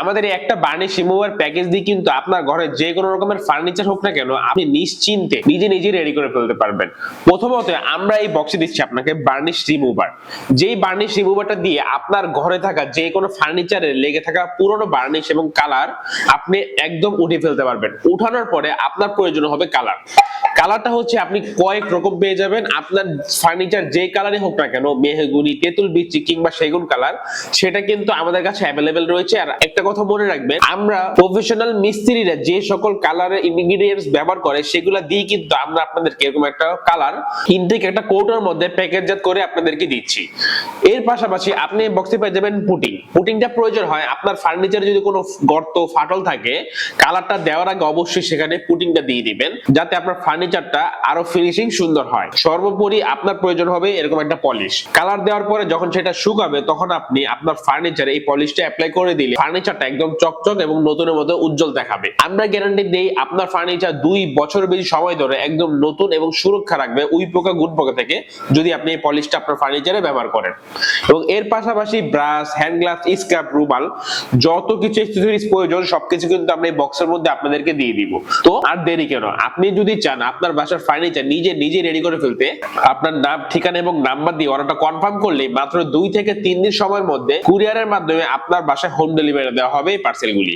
আমাদের এই একটা বার্নিশ রিমুভার প্যাকেজ দিয়ে কিন্তু আপনার ঘরে যে কোনো রকমের ফার্নিচার হোক না কেন, আপনি নিশ্চিন্তে নিজে নিজে রেডি করে ফেলতে পারবেন। প্রথমত আমরা এই বক্সে দিচ্ছি আপনাকে বার্নিশ রিমুভার যেই বার্নিশ রিমুভারটা দিয়ে আপনার ঘরে থাকা যে কোনো ফার্নিচারে লেগে থাকা পুরনো বার্নিশ এবং কালার আপনি একদম উঠে ফেলতে পারবেন। উঠানোর পরে আপনার প্রয়োজন হবে কালার কালারটা হচ্ছে আপনি কয়েক রকম পেয়ে যাবেন। আপনার ফার্নিচার যে কালারই হোক না কেন, মেহগুনি, তেঁতুল বিচি কিংবা সেগুন কালার সেটা কিন্তু আমাদের কাছে অ্যাভেলেবেল রয়েছে। আর একটা কথা মনে রাখবেন, আমরা প্রফেশনাল মিস্ত্রিরা যে সকল কালারের ইনগ্রিডিয়েন্টস ব্যবহার করে, সেগুলা দিয়ে কিন্তু আমরা আপনাদেরকে এরকম একটা কালার ইনটেক একটা কৌটোর মধ্যে প্যাকেটজাত করে আপনাদেরকে দিচ্ছি। এর পাশাপাশি আপনি বক্সে পেয়ে যাবেন পুটিং পুটিংটা প্রয়োজন হয়, আপনার ফার্নিচারে যদি কোনো গর্ত, ফাটল থাকে কালারটা দেওয়ার আগে অবশ্যই সেখানে পুটিংটা দিয়ে দিবেন, যাতে আপনার ফার্নিচারটা আরও ফিনিশিং সুন্দর হয়। সর্বোপরি আপনার প্রয়োজন হবে এরকম একটা পলিশ কালার দেওয়ার পরে যখন সেটা শুকাবে, তখন আপনি আপনার ফার্নিচারে এই পলিশটা অ্যাপ্লাই করে দিলে ফার্নিচারটা একদম চকচক এবং নতুনের মতো উজ্জ্বল দেখাবে। আমরা গ্যারান্টি দেই আপনার ফার্নিচার দুই বছর বেশি সময় ধরে একদম নতুন এবং সুরক্ষা রাখবে উই পোকা গুড পোকা থেকে যদি আপনি এই পলিশটা আপনার ফার্নিচারে ব্যবহার করেন। এবং এর পাশাপাশি ব্রাশ হ্যান্ড গ্লাস স্ক্রাব রুমাল, যত কিছু প্রয়োজন, সবকিছু কিন্তু আমরা এই বক্সের মধ্যে আপনাদেরকে দিয়ে দিব। তো আর দেরি কেন? আপনি যদি চান আপনার বাসার ফার্নিচার নিজে নিজে রেডি করে ফেলতে আপনার নাম, ঠিকানা এবং নাম্বার দিয়ে অর্ডারটা কনফার্ম করলে মাত্র দুই থেকে তিন দিন সময়ের মধ্যে কুরিয়ারের মাধ্যমে আপনার বাসায় হোম ডেলিভারি দেওয়া হবে এই পার্সেলগুলি